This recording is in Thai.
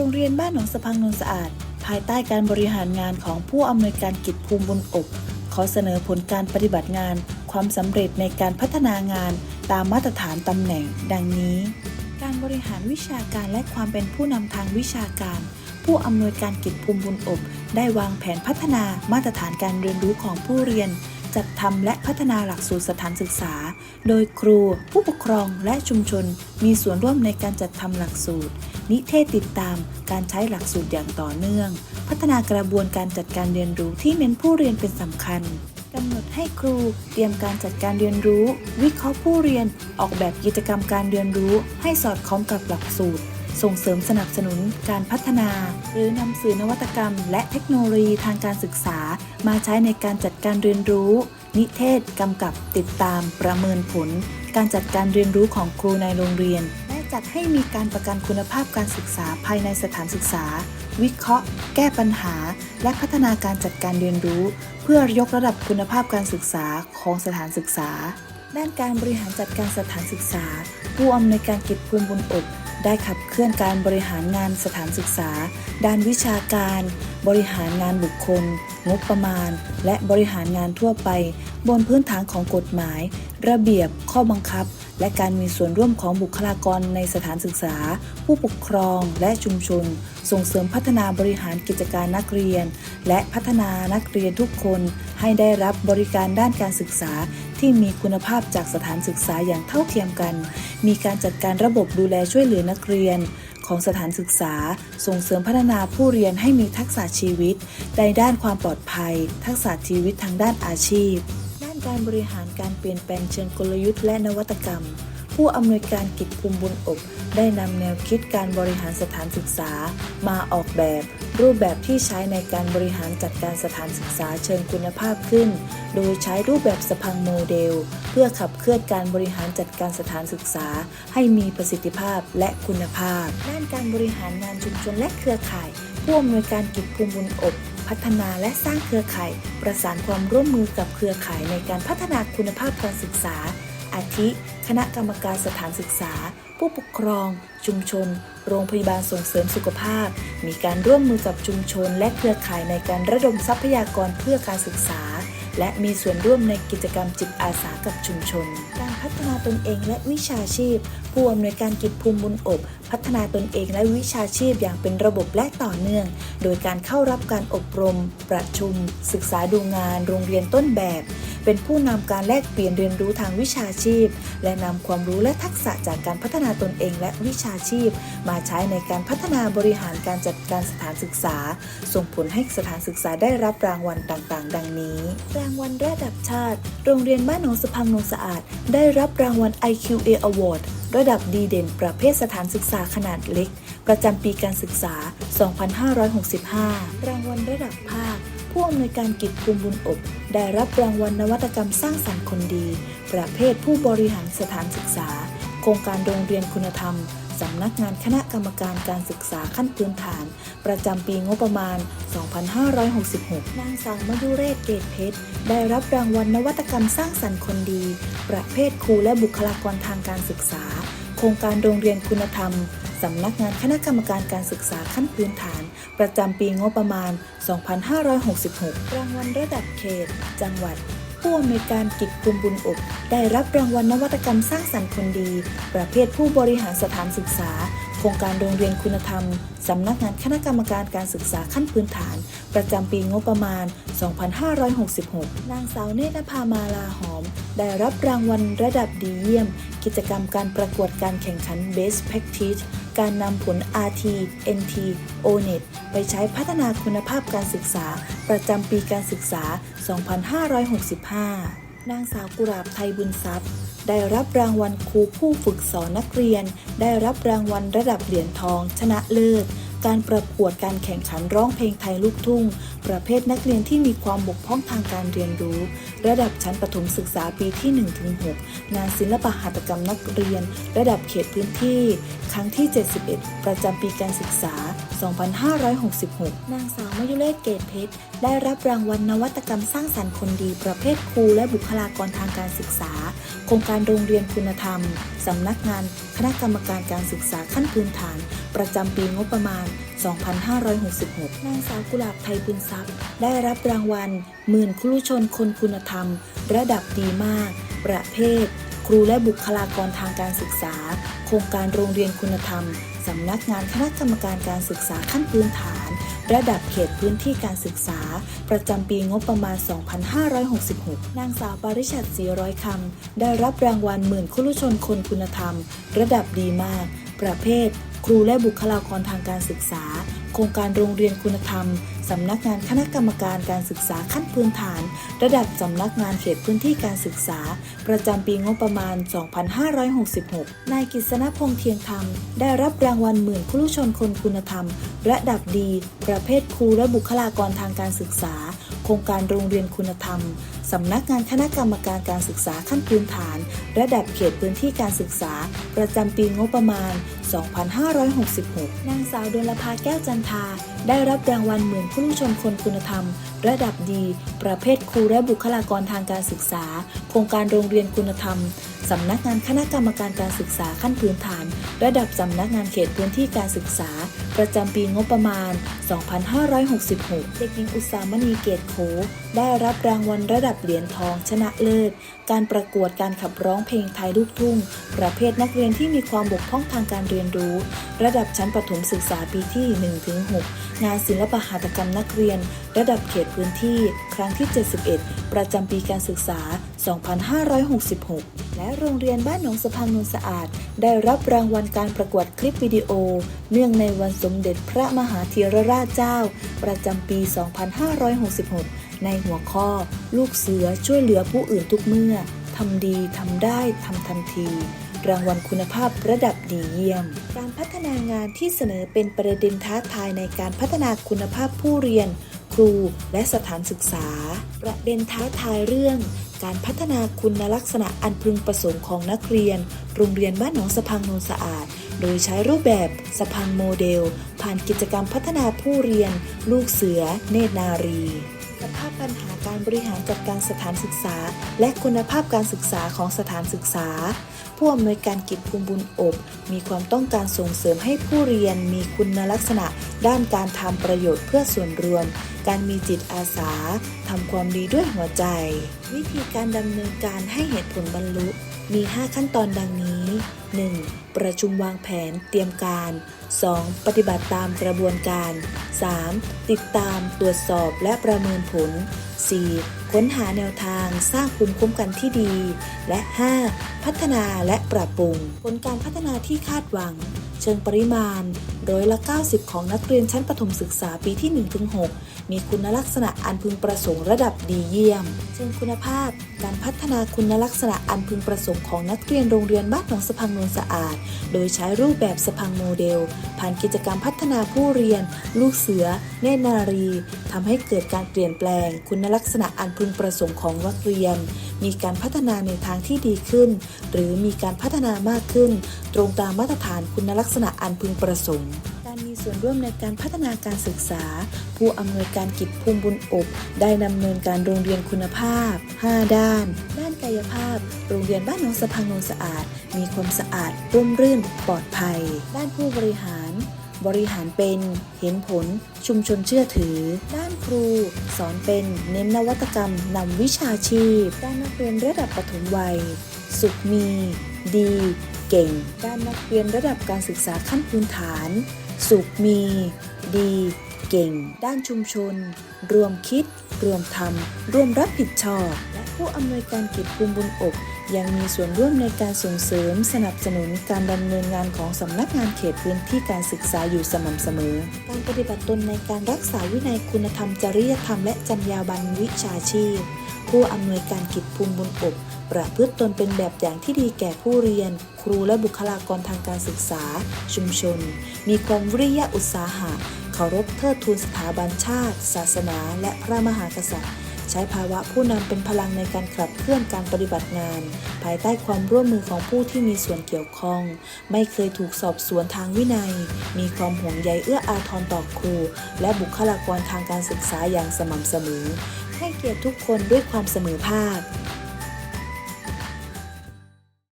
โรงเรียนบ้านหนองสะพังนนสะอาด ภายใต้การบริหารงานของผู้อำนวยการกิจภูมิบุญอบ ขอเสนอผลการปฏิบัติงาน ความสำเร็จในการพัฒนางานตามมาตรฐานตำแหน่ง ดังนี้ การบริหารวิชาการและความเป็นผู้นำทางวิชาการ ผู้อำนวยการกิจภูมิบุญอบ ได้วางแผนพัฒนามาตรฐานการเรียนรู้ของผู้เรียน จัดทำและพัฒนาหลักสูตรสถานศึกษา โดยครู ผู้ปกครองและชุมชน มีส่วนร่วมในการจัดทำหลักสูตร นิเทศติดตามการใช้หลักสูตรอย่างต่อเนื่อง พัฒนากระบวนการจัดการเรียนรู้ที่เน้นผู้เรียนเป็นสำคัญกำหนดให้ครูเตรียมการจัดการเรียนรู้ วิเคราะห์ผู้เรียน ออกแบบกิจกรรมการเรียนรู้ ให้สอดคล้องกับหลักสูตร ส่งเสริมสนับสนุนการพัฒนา หรือนำสื่อนวัตกรรม และเทคโนโลยีทางการศึกษา มาใช้ในการจัดการเรียนรู้ นิเทศกำกับติดตามประเมินผล การจัดการเรียนรู้ของครูในโรงเรียน และจัดให้มีการประกันคุณภาพการศึกษาภายในสถานศึกษา วิเคราะห์ แก้ปัญหา และพัฒนาการจัดการเรียนรู้ เพื่อยกระดับคุณภาพการศึกษาของสถานศึกษาด้านการบริหารจัดการสถานศึกษา ผู้อำนวยการกิจภูมิบุญอบ ได้ขับเคลื่อนการบริหารงานสถานศึกษา ด้านวิชาการ บริหารงานบุคคล งบประมาณ และบริหารงานทั่วไป บนพื้นฐานของกฎหมาย ระเบียบ ข้อบังคับ และการมีส่วนร่วมของบุคลากรในสถานศึกษา ผู้ปกครองและชุมชน ส่งเสริมพัฒนาบริหารกิจการนักเรียน และพัฒนานักเรียนทุกคนให้ได้รับบริการด้านการศึกษา ที่มีคุณภาพจากสถานศึกษาอย่างเท่าเทียมกัน มีการจัดการระบบดูแลช่วยเหลือนักเรียน ของสถานศึกษา ส่งเสริมพัฒนาผู้เรียนให้มีทักษะชีวิตในด้านความปลอดภัย ทักษะชีวิตทางด้านอาชีพ ด้านการบริหารการเปลี่ยนแปลงเชิงกลยุทธ์และนวัตกรรม ผู้อำนวยการกิจภูมิบุญอบ ได้นำแนวคิดการบริหารสถานศึกษา มาออกแบบ รูปแบบที่ใช้ในการบริหารจัดการสถานศึกษาเชิงคุณภาพขึ้น โดยใช้รูปแบบสพังโมเดล เพื่อขับเคลื่อนการบริหารจัดการสถานศึกษา ให้มีประสิทธิภาพและคุณภาพ ด้านการบริหารงานชุมชนและเครือข่าย ผู้อำนวยการกิจภูมิบุญอบพัฒนาและสร้างเครือข่าย ประสานความร่วมมือกับเครือข่ายในการพัฒนาคุณภาพการศึกษา อาทิ คณะกรรมการสถานศึกษา ผู้ปกครอง ชุมชน โรงพยาบาลส่งเสริมสุขภาพ มีการร่วมมือกับชุมชน และเครือข่ายในการระดมทรัพยากรเพื่อการศึกษา และมีส่วนร่วมในกิจกรรมจิตอาสากับชุมชน การพัฒนาตนเองและวิชาชีพ ผู้อำนวยการกิจภูมิบุญอบ พัฒนาตนเองและวิชาชีพอย่างเป็นระบบและต่อเนื่อง โดยการเข้ารับการอบรม ประชุม ศึกษาดูงาน โรงเรียนต้นแบบ เป็นผู้นำการแลกเปลี่ยนเรียนรู้ทางวิชาชีพ และนำความรู้และทักษะจากการพัฒนาตนเองและวิชาชีพ มาใช้ในการพัฒนาบริหารการจัดการสถานศึกษา ส่งผลให้สถานศึกษาได้รับรางวัลต่างๆ ดังนี้ รางวัลระดับชาติ โรงเรียนบ้านหนองสะพังหนองสะอาด ได้รับรางวัล IQA Award ระดับดีเด่นประเภทสถานศึกษาขนาดเล็ก ประจำปีการศึกษา 2565 รางวัลระดับภาค ผู้อำนวยการกิจภูมิบุญอบ ได้รับรางวัลนวัตกรรมสร้างสรรค์คนดี ประเภทผู้บริหารสถานศึกษา โครงการโรงเรียนคุณธรรมสำนักงานคณะกรรมการการศึกษาขั้นพื้นฐาน ประจำปีงบประมาณ 2566 นางสาวมยุเรศเกตเพชร ได้รับรางวัลนวัตกรรมสร้างสรรค์คนดี ประเภทครูและบุคลากรทางการศึกษา โครงการโรงเรียนคุณธรรม สำนักงานคณะกรรมการการศึกษาขั้นพื้นฐาน ประจำปีงบประมาณ 2566 รางวัลระดับเขต จังหวัด ผู้อำนวยการกิจภูมิบุญอบได้รับรางวัลนวัตกรรมสร้างสรรค์คนดี ประเภทผู้บริหารสถานศึกษา โครงการโรงเรียนคุณธรรม สำนักงานคณะกรรมการการศึกษาขั้นพื้นฐาน ประจำปีงบประมาณ 2566 นางสาวเนตรนภามาลาหอม ได้รับรางวัลระดับดีเยี่ยม กิจกรรมการประกวดการแข่งขัน Best Practice การนำผล RT NT ONET ไปใช้พัฒนาคุณภาพการศึกษา ประจำปีการศึกษา 2565 นางสาวกุหลาบไทยบุญทรัพย์ ได้รับรางวัลครูผู้ฝึกสอนนักเรียน ได้รับรางวัลระดับเหรียญทอง ชนะเลิศ การประกวดการแข่งขันร้องเพลงไทยลูกทุ่ง ประเภทนักเรียนที่มีความบกพร่องทางการเรียนรู้ ระดับชั้นประถมศึกษาปีที่ 1-6 งานศิลปหัตถกรรมนักเรียน ระดับเขตพื้นที่ ครั้งที่ 71 ประจำปีการศึกษา 2566 นางสาวมยุเลศเกตเพชร ได้รับรางวัลนวัตกรรมสร้างสรรค์คนดีประเภทครูและบุคลากรทางการศึกษา โครงการโรงเรียนคุณธรรม สำนักงานคณะกรรมการการศึกษาขั้นพื้นฐาน ประจำปีงบประมาณ 2566 นางสาวกุหลาบไทยบุญทรัพย์ ได้รับรางวัลหมื่นครูชนคนคุณธรรม ระดับดีมาก ประเภท ครูและบุคลากรทางการศึกษา โครงการโรงเรียนคุณธรรม สำนักงานคณะกรรมการการศึกษาขั้นพื้นฐาน ระดับเขตพื้นที่การศึกษา ประจำปีงบประมาณ 2566 นางสาวปริชัดศรีร้อยคำ ได้รับรางวัลหมื่นคุรุชนคนคุณธรรม ระดับดีมาก ประเภท ครูและบุคลากรทางการศึกษา ครงการโรงเรียนคุณธรรม สำนักงานคณะกรรมการการศึกษาขั้นพื้นฐาน ระดับสำนักงานเขตพื้นที่การศึกษา ประจำปีงบประมาณ 2566 นายกิษณพงษ์เทียงธรรม ได้รับรางวัลหมื่นครุชนคนคุณธรรม ระดับดี ประเภทครูและบุคลากรทางการศึกษา โครงการโรงเรียนคุณธรรม สำนักงานคณะกรรมการการศึกษาขั้นพื้นฐาน ระดับเขตพื้นที่การศึกษา ประจำปีงบประมาณ 2566 นางสาวดลภาแก้วจันทา ได้รับรางวัลหมื่นครูชนคนคุณธรรม ระดับดี ประเภทครูและบุคลากรทางการศึกษา โครงการโรงเรียนคุณธรรม สำนักงานคณะกรรมการการศึกษาขั้นพื้นฐาน ระดับสำนักงานเขตพื้นที่การศึกษา ประจำปีงบประมาณ 2566 เด็กหญิงอุสามณีเกตโขได้รับรางวัลระดับเหรียญทองชนะเลิศ การประกวดการขับร้องเพลงไทยลูกทุ่ง ประเภทนักเรียนที่มีความบกพร่องทางการเรียนรู้ ระดับชั้นประถมศึกษาปีที่ 1-6 งานศิลปหัตถกรรมนักเรียน ระดับเขตพื้นที่ ครั้งที่ 71 ประจำปีการศึกษา 2566 และโรงเรียนบ้านหนองสะพังนนสะอาด ได้รับรางวัลการประกวดคลิปวิดีโอ เนื่องในวันสมเด็จพระมหาเถรราชเจ้า ประจำปี 2566 ในหัวข้อ ลูกเสือช่วยเหลือผู้อื่นทุกเมื่อทำดี ทำได้ ทำทันที รางวัลคุณภาพระดับดีเยี่ยม การพัฒนางานที่เสนอเป็นประเด็นท้าทายในการพัฒนาคุณภาพผู้เรียน รูและสถานศึกษา ประเด็นท้าทายเรื่อง การพัฒนาคุณลักษณะอันพึงประสงค์ของนักเรียน โรงเรียนบ้านหนองสะพังโนนสะอาด โดยใช้รูปแบบสะพังโมเดล ผ่านกิจกรรมพัฒนาผู้เรียน ลูกเสือ เนตรนารีสภาพปัญหาการบริหารจัดการสถานศึกษา และคุณภาพการศึกษาของสถานศึกษา ผู้อำนวยการกิจภูมิบุญอบ มีความต้องการส่งเสริมให้ผู้เรียนมีคุณลักษณะ ด้านการทำประโยชน์เพื่อส่วนรวม การมีจิตอาสาทำความดีด้วยหัวใจ วิธีการดำเนินการให้เหตุผลบรรลุ มี 5 ขั้นตอนดังนี้ 1. ประชุมวางแผนเตรียมการ 2. ปฏิบัติตามกระบวนการ 3. ติดตามตรวจสอบและประเมินผล 4. ค้นหาแนวทางสร้างภูมิคุ้มกันที่ดี และ 5. พัฒนาและปรับปรุง ผลการพัฒนาที่คาดหวัง เชิงปริมาณร้อยละ 90 ของนักเรียนชั้นประถมศึกษาปีที่ 1-6 มีคุณลักษณะอันพึงประสงค์ระดับดีเยี่ยม เชิงคุณภาพ การพัฒนาคุณลักษณะอันพึงประสงค์ของนักเรียนโรงเรียนบ้านหนองสะพังนนสะอาด โดยใช้รูปแบบสะพังโมเดล ผ่านกิจกรรมพัฒนาผู้เรียน ลูกเสือ เนตรนารีทำให้เกิดการเปลี่ยนแปลง คุณลักษณะอันพึงประสงค์ของนักเรียน มีการพัฒนาในทางที่ดีขึ้น หรือมีการพัฒนามากขึ้น ตรงตามมาตรฐานคุณลักษณะอันพึงประสงค์การมีส่วนร่วมในการพัฒนาการศึกษา ผู้อำนวยการกิจภูมิบุญอบ ได้ดำเนินการโรงเรียนคุณภาพ 5 ด้าน ด้านกายภาพ โรงเรียนบ้านหนองสะพังโนนสะอาด มีความสะอาด ร่มรื่น ปลอดภัย ด้านผู้บริหาร บริหารเป็นเห็นผลชุมชนเชื่อถือ ด้านครู สอนเป็นเน้นนวัตกรรมนำวิชาชีพ ด้านนักเรียนระดับปฐมวัย สุขมี ดี เก่ง ด้านนักเรียนระดับการศึกษาขั้นพื้นฐาน สุขมี ดี เก่ง ด้านชุมชน รวมคิด รวมทำร่วมรับผิดชอบ และผู้อำนวยการกิจภูมิบุญอบ ยังมีส่วนร่วมในการส่งเสริมสนับสนุนการดำเนินงานของสำนักงานเขตพื้นที่การศึกษาอยู่สม่ำเสมอ การปฏิบัติตนในการรักษาวินัยคุณธรรมจริยธรรมและจรรยาบรรณวิชาชีพ ผู้อำนวยการกิจภูมิบุญอบประพฤติตนเป็นแบบอย่างที่ดีแก่ผู้เรียน ครูและบุคลากรทางการศึกษา ชุมชน มีความวิริยะอุตสาหะ เคารพเทิดทูนสถาบันชาติ ศาสนา และพระมหากษัตริย์ ใช้ภาวะผู้นำเป็นพลังในการขับเคลื่อนการปฏิบัติงาน ภายใต้ความร่วมมือของผู้ที่มีส่วนเกี่ยวข้อง ไม่เคยถูกสอบสวนทางวินัย มีความห่วงใยเอื้ออาทรต่อครู และบุคลากรทางการศึกษาอย่างสม่ำเสมอ ให้เกียรติทุกคนด้วยความเสมอภาค